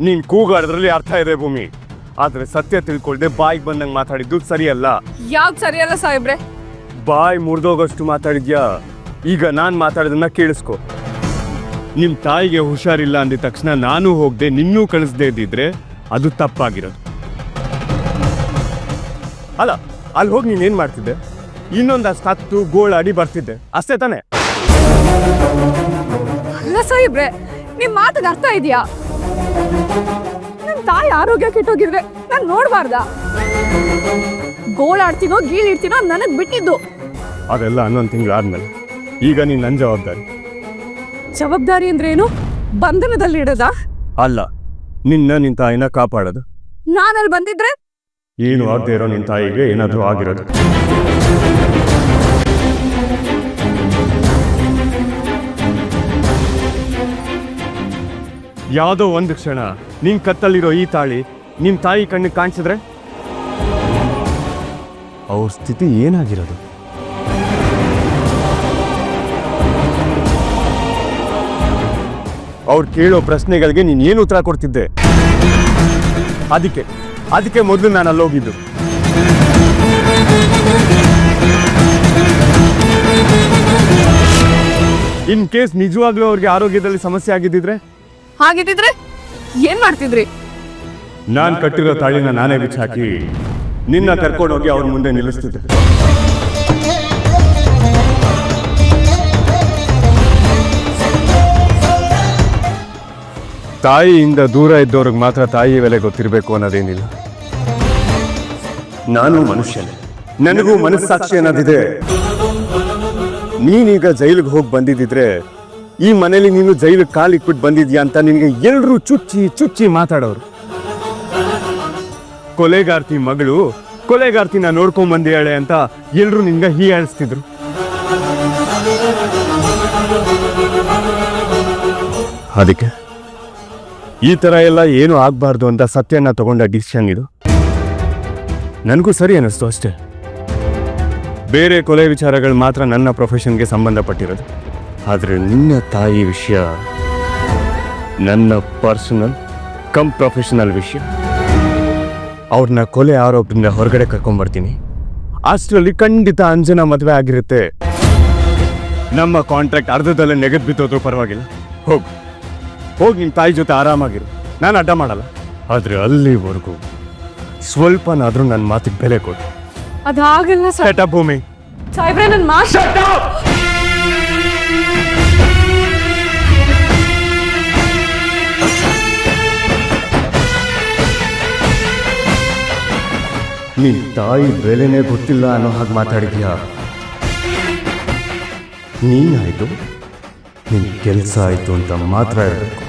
ನೀನ್ ಕೂಗಾಡೋದ್ರಲ್ಲಿ ಅರ್ಥ ಇದೆ ಭೂಮಿ. ಆದ್ರೆ ಸತ್ಯ ತಿಳ್ಕೊಳ್ದೆ ಬಾಯಿಗೆ ಬಂದಂಗೆ ಮಾತಾಡಿದ್ದು ಸರಿಯಲ್ಲ. ಯಾವ್ದು ಸರಿಯಲ್ಲ ಸಾಹೇಬ್ರೆ? ಬಾಯಿ ಮುರಿದೋಗಷ್ಟು ಮಾತಾಡಿದ್ಯಾ? ಈಗ ನಾನು ಮಾತಾಡೋದನ್ನ ಕೇಳಿಸ್ಕೊ. ನಿಮ್ಮ ತಾಯಿಗೆ ಹುಷಾರಿಲ್ಲ ಅಂದಿದ ತಕ್ಷಣ ನಾನು ಹೋಗದೆ ನಿನ್ನೂ ಕಳಿಸ್ದೇ ಇದ್ದಿದ್ರೆ ಅದು ತಪ್ಪಾಗಿರೋದು. ಅಲ್ಲ ಅಲ್ಲಿ ಹೋಗಿ ನೀನೇನು ಮಾಡ್ತಿದ್ದೆ? ಇನ್ನೊಂದಷ್ಟು ಹತ್ತು ಗೋಳಾಡಿ ಬರ್ತಿದ್ದೆ. ಅಷ್ಟೇ ತಾನೆ? ಅಲ್ಲ ಸಾಹೇಬ್ರೆ ನಿಮ್ಮ ಮಾತಿಗೆ ಅರ್ಥ ಇದೆಯಾ? ನನ್ ತಾಯಿ ಆರೋಗ್ಯ ಕೆಟ್ಟೋಗಿದ್ರೆ ನಾನು ನೋಡಬಾರ್ದ? ಗೋಳಾಡ್ತೀನೋ ಗೀಳಿಡ್ತೀನೋ ನನಗೆ ಬಿಟ್ಟಿದ್ದು. ಅದೆಲ್ಲ ಹನ್ನೊಂದು ತಿಂಗಳು ಆದ್ಮೇಲೆ ಈಗ ನೀನ್ ನನ್ನ ಜವಾಬ್ದಾರಿ. ಜವಾಬ್ದಾರಿ ಅಂದ್ರೆ ಏನು ಬಂಧನದಲ್ಲಿಡದ ಅಲ್ಲ ನಿನ್ನ ನಿನ್ ತಾಯಿನ ಕಾಪಾಡೋದು. ನಾನಲ್ಲಿ ಬಂದಿದ್ರೆ? ಏನು ಆಗದೆ ಇರೋ ನಿನ್ ತಾಯಿಗೆ ಏನಾದರೂ ಆಗಿರೋದು. ಯಾವುದೋ ಒಂದು ಕ್ಷಣ ನಿನ್ನ ಕತ್ತಲ್ಲಿರೋ ಈ ತಾಳಿ ನಿಮ್ಮ ತಾಯಿ ಕಣ್ಣಿಗೆ ಕಾಣಿಸಿದ್ರೆ? ಅವ್ರ ಸ್ಥಿತಿ ಏನಾಗಿರೋದು? ಅವ್ರು ಕೇಳೋ ಪ್ರಶ್ನೆಗಳಿಗೆ ನೀನು ಏನು ಉತ್ತರ ಕೊಡ್ತಿದ್ದೆ? ಅದಕ್ಕೆ ಅದಕ್ಕೆ ಮೊದಲು ನಾನು ಅಲ್ಲೋಗಿದ್ದು ಇನ್ ಕೇಸ್ ನಿಜವಾಗ್ಲೂ ಅವ್ರಿಗೆ ಆರೋಗ್ಯದಲ್ಲಿ ಸಮಸ್ಯೆ ಆಗಿದ್ದಿದ್ರೆ? ಹಾಗಿದ್ದಿದ್ರೆ ಏನ್ ಮಾಡ್ತಿದ್ರಿ? ನಾನ್ ಕಟ್ಟಿರೋ ತಾಳಿನ ನಾನೇ ಬಿಚ್ಚಾಕಿ ನಿನ್ನ ಕರ್ಕೊಂಡೋಗಿ ಅವ್ರ ಮುಂದೆ ನಿಲ್ಲಿಸ್ತಿದ್ದೆ. ತಾಯಿಯಿಂದ ದೂರ ಇದ್ದವ್ರಿಗೆ ಮಾತ್ರ ತಾಯಿ ಬೆಲೆ ಗೊತ್ತಿರಬೇಕು ಅನ್ನೋದೇನಿಲ್ಲ. ನಾನು ಮನುಷ್ಯನೇ. ನನಗೂ ಮನಸ್ಸಾಕ್ಷಿ ಅನ್ನೋದಿದೆ. ನೀನೀಗ ಜೈಲಿಗೆ ಹೋಗಿ ಬಂದಿದ್ದಿದ್ರೆ ಈ ಮನೇಲಿ ನೀನು ಜೈಲಿಗೆ ಇಟ್ಬಿಟ್ಟು ಬಂದಿದ್ಯಾ ಅಂತ ನಿನಗೆ ಎಲ್ಲರೂ ಚುಚ್ಚಿ ಚುಚ್ಚಿ ಮಾತಾಡೋರು. ಕೊಲೆಗಾರ್ತಿ ಮಗಳು ಕೊಲೆಗಾರ್ತಿನ ನೋಡ್ಕೊಂಡ್ ಬಂದಿಯಾಳೆ ಅಂತ ಎಲ್ಲರೂ ನಿನ್ಗೆ ಹೀಯಾಳಿಸ್ತಿದ್ರು ಅದಕ್ಕೆ? ಈ ತರ ಎಲ್ಲ ಏನು ಆಗ್ಬಾರ್ದು ಅಂತ ಸತ್ಯನ ತಗೊಂಡ ಡಿಸಿಷನ್ ಇದು. ನನಗೂ ಸರಿ ಅನ್ನಿಸ್ತು ಅಷ್ಟೇ. ಬೇರೆ ಕೊಲೆ ವಿಚಾರಗಳು ಮಾತ್ರ ನನ್ನ ಪ್ರೊಫೆಷನ್ಗೆ ಸಂಬಂಧಪಟ್ಟಿರೋದು. ಆದರೆ ನಿನ್ನ ತಾಯಿ ವಿಷಯ ನನ್ನ ಪರ್ಸನಲ್ ಕಮ್ ಪ್ರೊಫೆಷನಲ್ ವಿಷಯ ಅವ್ರನ್ನ ಕೊಲೆ ಆರೋಪದಿಂದ ಹೊರಗಡೆ ಕರ್ಕೊಂಡ್ಬರ್ತೀನಿ ಅಷ್ಟರಲ್ಲಿ ಖಂಡಿತ ಅಂಜನ ಮದುವೆ ಆಗಿರುತ್ತೆ. ನಮ್ಮ ಕಾಂಟ್ರಾಕ್ಟ್ ಅರ್ಧದಲ್ಲೇ ನೆಗೆದು ಬಿದ್ದೋದ್ರು ಪರವಾಗಿಲ್ಲ. ಹೋಗು. ಹೋಗಿ ನಿಮ್ಮ ತಾಯಿ ಜೊತೆ ಆರಾಮಾಗಿರು. ನಾನು ಅಡ್ಡ ಮಾಡಲ್ಲ. ಆದರೆ ಅಲ್ಲಿವರೆಗೂ ಸ್ವಲ್ಪನಾದರೂ ನನ್ನ ಮಾತಿಗೆ ಬೆಲೆ ಕೊಡು. ಅದಾಗಲ್ಲ ಸೆಟ ಭೂಮಿ. ಸಾಹೇಬ್ರೆ ನನ್ನ ಮಾತು ನಿನ್ ತಾಯಿ ಬೆಲೆನೇ ಗೊತ್ತಿಲ್ಲ ಅನ್ನೋ ಹಾಗೆ ಮಾತಾಡಿದ್ಯಾ? ನೀನಾಯ್ತು ನಿನ್ ಕೆಲಸ ಆಯ್ತು ಅಂತ ಮಾತ್ರ ಇರಬೇಕು